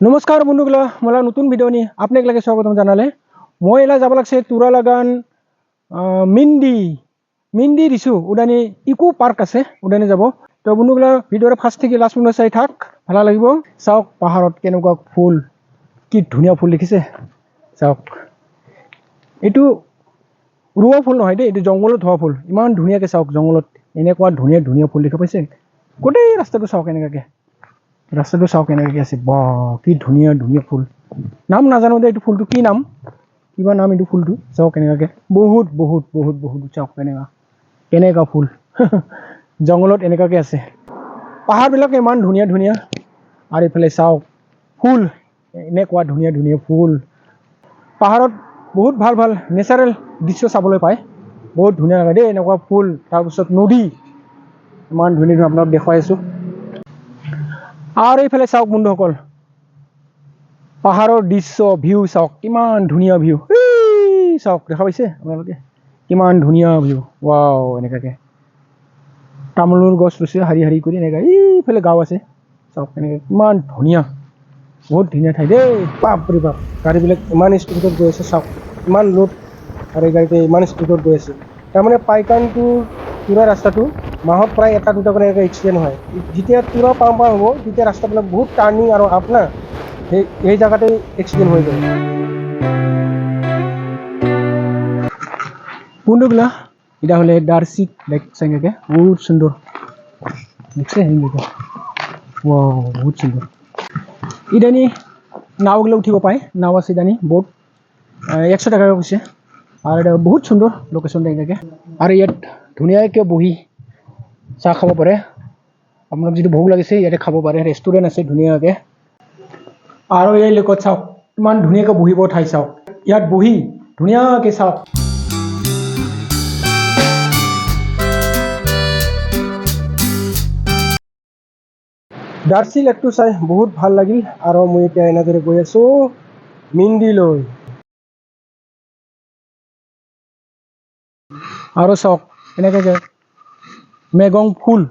নমস্কাৰ বন্ধুগুলা, মোলা নতুন ভিডিঅ' নি আপোনাক স্বাগতম জানালে। মই এলা যাব লাগছে তুৰা লাগান মিন্দি মিন্দি দিছোঁ, উদানি ইকো পাৰ্ক আছে, উদানি যাব। তো বন্ধুগুলা ভিডিঅ'ৰ ফাৰ্ষ্ট থেকে লাষ্ট পৰ্যন্ত চাই থাক, ভালো লাগিব। চাওক পাহাৰত কেনেকুৱা ফুল, কি ধুনীয়া ফুল দেখিছে। চাওক। এইটো ৰোৱা ফুল নহয় দেই, এইটো জংঘলত হোৱা ফুল। ইমান ধুনীয়াকৈ চাওক জংঘলত, এনেকুৱা ধুনীয়া ধুনীয়া ফুল দেখা পাইছে। গোটেই ৰাস্তাটো চাওক এনেকুৱাকৈ ৰাস্তাটো চাওক কেনেকৈ আছে বা কি ধুনীয়া ধুনীয়া ফুল। নাম নাজানো দে এইটো ফুলটো কি নাম? কিবা নাম এইটো ফুলটো? চাওক কেনেকুৱাকৈ বহুত বহুত বহুত বহুত চাওক কেনেকুৱা কেনেকুৱা ফুল। জংঘলত এনেকুৱাকৈ আছে। পাহাৰবিলাক ইমান ধুনীয়া ধুনীয়া। আৰু এইফালে চাওক ফুল। এনেকুৱা ধুনীয়া ধুনীয়া ফুল। পাহাৰত বহুত ভাল ভাল নেচাৰেল দৃশ্য চাবলৈ পায়। বহুত ধুনীয়া লাগে দেই এনেকুৱা ফুল। তাৰপিছত নদী। ইমান ধুনীয়া ধুনীয়া আপোনাক দেখুৱাই আছোঁ। আৰু এইফালে চাওক বন্ধুসকল পাহাৰৰ দৃশ্য ভিউ চাওক কিমান ধুনীয়া ভিউ। চাওক দেখা পাইছে আপোনালোকে? কিমান ধুনীয়া ভিউ। ৱাও এনেকুৱাকৈ তামোলৰ গছ ৰুইছে শাৰী শাৰী কৰি এনেকৈ এইফালে গাঁও আছে। চাওক এনেকৈ কিমান ধুনীয়া। বহুত ধুনীয়া ঠাই। দেই বাপৰে বাপ। গাড়ীবিলাক ইমান স্পীডত গৈ আছে চাওক। ইমান লোড আৰু গাড়ীতে ইমান স্পীডত গৈ আছে। তাৰমানে পাইকানটোৰ পুৰা ৰাস্তাটো, মাহত প্ৰায় এটা দুটা কৰি এনেকৈ এক্সিডেণ্ট হয়। যেতিয়া পুৰা পাম পাম হ'ব, তেতিয়া ৰাস্তাবিলাক বহুত টাৰ্ণিং আৰু আপ না সেই সেই জেগাতে এক্সিডেণ্ট হৈ যায় বন্ধুগুলা এটা হলে ডার্সিক দেখছে এঙ্গে বহুত সুন্দর দেখছে এঙ্গে ও বহুত সুন্দর ইদানি নাওগুলো উঠিব পায়। নাও আছে ইদানি বোট একশো টাকা কৈছে। আৰু এটা বহুত সুন্দৰ লোকেশ্যনটা এনেকৈ। আৰু ইয়াত ধুনীয়াকৈ বহি চাহ খাব পাৰে। আপোনাক যদি ভোক লাগিছে ইয়াতে খাব পাৰে। ৰেষ্টুৰেণ্ট আছে ধুনীয়াকৈ। আৰু এই লেকত চাওক ইমান ধুনীয়াকৈ বহিব ঠাই চাওক। ইয়াত বহি ধুনীয়াকৈ চাওক। ডাৰ্চি লেকটো চাই বহুত ভাল লাগিল আৰু মই এতিয়া এনেদৰে গৈ আছোঁ মিন্দিলৈ। আৰু চাওক এনেকৈ যে মেগং ফুল।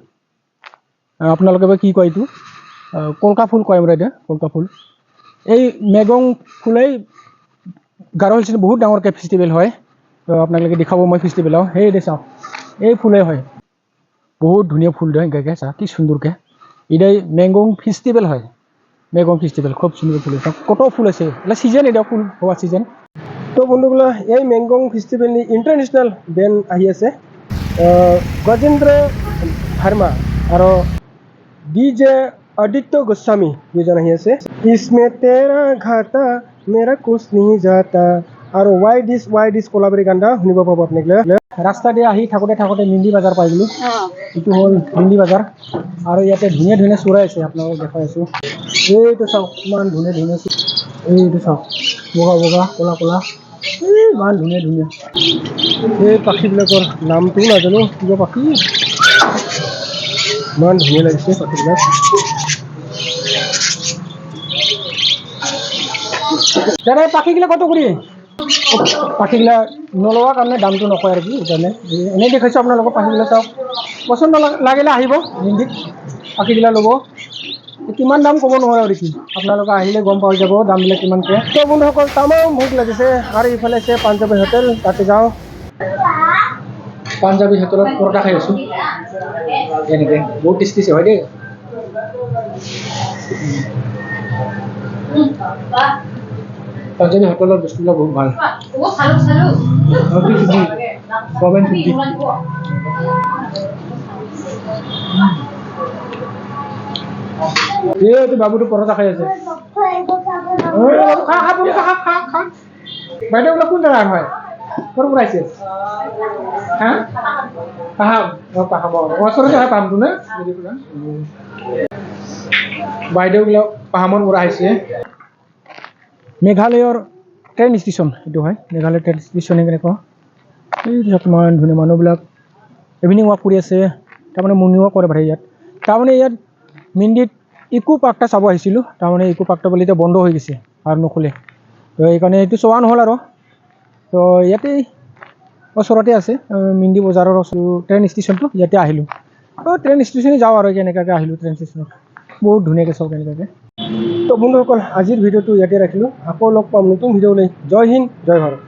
আপোনালোকে কি কয় এইটো? কলকা ফুল কয় আমাৰ এতিয়া কলকা ফুল। এই মেগং ফুলেই গাৰো হিলছত বহুত ডাঙৰকৈ ফেষ্টিভেল হয়। আপোনালোকে দেখাব মই ফেষ্টিভেলাও সেই দে চাওক এই ফুলেই হয়। বহুত ধুনীয়া ফুল দেয় এনেকৈ চা কি সুন্দৰকৈ। এটাই মেগং ফেষ্টিভেল হয়। মেগং ফেষ্টিভেল খুব সুন্দর ফুল। আছে কত ফুল আছে। এটা সিজন এটা ফুল হওয়া সিজন তো বন্ধুগুলা এই মেংগং ফেষ্টিভেলনি ইণ্টাৰনেশ্যনেল বেণ্ড আহি আছে। গজেন্দ্ৰ ভাৰ্মা আৰু ডি জে আদিত্য গোস্বামী দুজন আহি আছে। ইসমে তেৰা ঘাটা মেৰা কুছ নিহি যাতা আৰু why this why this Kolaveri গান এটা শুনিব পাব আপোনালোকে। ৰাস্তা দি আহি থাকোঁতে থাকোঁতে মিন্দি বজাৰ পাই গ'লোঁ। এইটো হ'ল মিন্দি বজাৰ। আৰু ইয়াতে ধুনীয়া ধুনীয়া চৰাই আছে আপোনালোকক দেখাই আছোঁ। এইটো চাওক ইমান ধুনীয়া ধুনীয়া। এইটো চাওক বগা বগা ক'লা ক'লা। ইমান ধুনীয়া ধুনীয়া। এই পাখিবিলাকৰ নামটোও নাজানো, কিবা পাখি? ইমান ধুনীয়া লাগিছে পাখিবিলাক। দাদা, এই পাখিগিলা কত কৰি? পাখিগিলা নলোৱাৰ কাৰণে দামটো নকয় আৰু কি, সেইকাৰণে। এনেই দেখাইছোঁ আপোনালোকক পাখিগিলা চাওক। পচন্দ লাগিলে আহিব হিন্দীত পাখিগিলা ল'ব। কিমান দাম ক'ব নোৱাৰে আৰু কি আপোনালোকে আহিলে গম পাই যাব দামবিলাক কিমানকৈ তো বন্ধুসকল তামাম ভোক লাগিছে আৰু ইফালে আছে পাঞ্জাৱী হোটেল তাতে যাওঁ পাঞ্জাৱী হোটেলত পৰঠা খাই আছোঁ এনেকৈ বহুত টেষ্টি হয় দেই পাঞ্জাৱী হোটেলৰ বস্তুবিলাক বহুত ভালো এইটো বাবুটো পৰঠা খাই আছে। বাইদেউ কোন জেগাৰ হয়? ক'ৰ পৰা আহিছে? হা? পাহাম মেঘালয়ৰ ট্ৰেইন ষ্টেচন এইটো হয়। মেঘালয় ট্ৰেইন ষ্টেচন কেনেকুৱা এইবিলাক ইমান ধুনীয়া মানুহবিলাক ইভিনিং ৱাক কৰি আছে। তাৰমানে মৰ্ণিং ৱাক কৰে ভাৰে ইয়াত তাৰমানে ইয়াত মেইনলি ইকো পাৰ্ক এটা চাব আহিছিলোঁ তাৰমানে ইকো পাৰ্কটা বোলে এতিয়া বন্ধ হৈ গৈছে আৰু নোখোলে। তো সেইকাৰণে এইটো চোৱা নহ'ল আৰু। তো ইয়াতেই ওচৰতে আছে মিণ্ডি বজাৰৰ ট্ৰেইন ষ্টেচনটো ইয়াতে আহিলোঁ। তো ট্ৰেইন ষ্টেচনে যাওঁ আৰু এনেকুৱাকৈ আহিলোঁ ট্ৰেইন ষ্টেচনত বহুত ধুনীয়াকৈ চাওক এনেকুৱাকৈ তো বন্ধুসকল আজিৰ ভিডিঅ'টো ইয়াতে ৰাখিলোঁ। আকৌ লগ পাম নতুন ভিডিঅ'লৈ। জয় হিন্দ জয় ভাৰত।